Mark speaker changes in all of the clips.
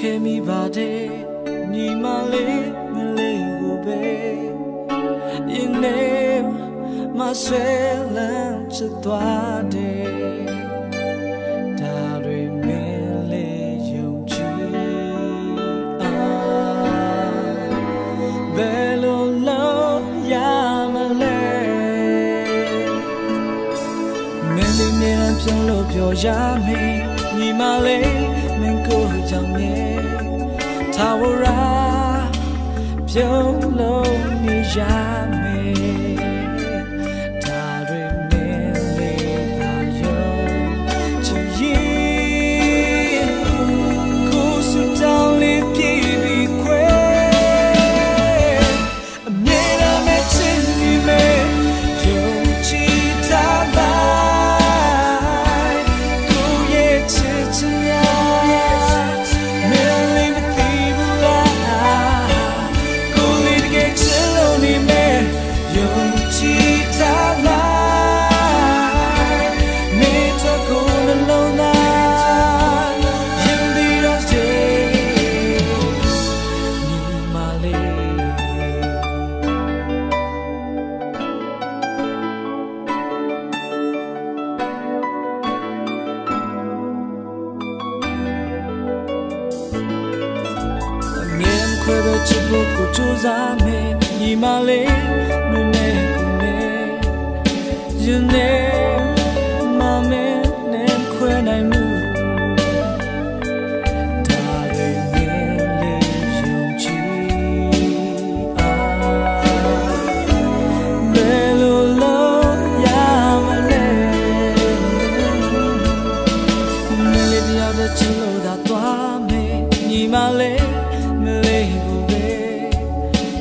Speaker 1: ချစ်ခဲ့မိပါတယ်ညီမလေးမလေးကိုပဲယနေ့မဆွဲလန်းချစ်သွားတယ် လေးမြန်ပြုံးလို့ပြောရမယ်ညီမလေးမင်းကိုကြောင့်မြေထာဝရပြုံးလို့နေရမယ် ယုံကြည်ထားပါမင်းတို့ကိုယ်နှ ယနေ့မမနဲ့ခွဲနိုင်မှုဒါတွေမင်းလေးယုံကြည်အားဘယ်လိုလုပ်ရမလဲမလေးတရားတဲ့ချစ်လို့သာသွားမယ်ညီမလေးမလေးကိုပဲ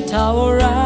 Speaker 1: ထာဝရ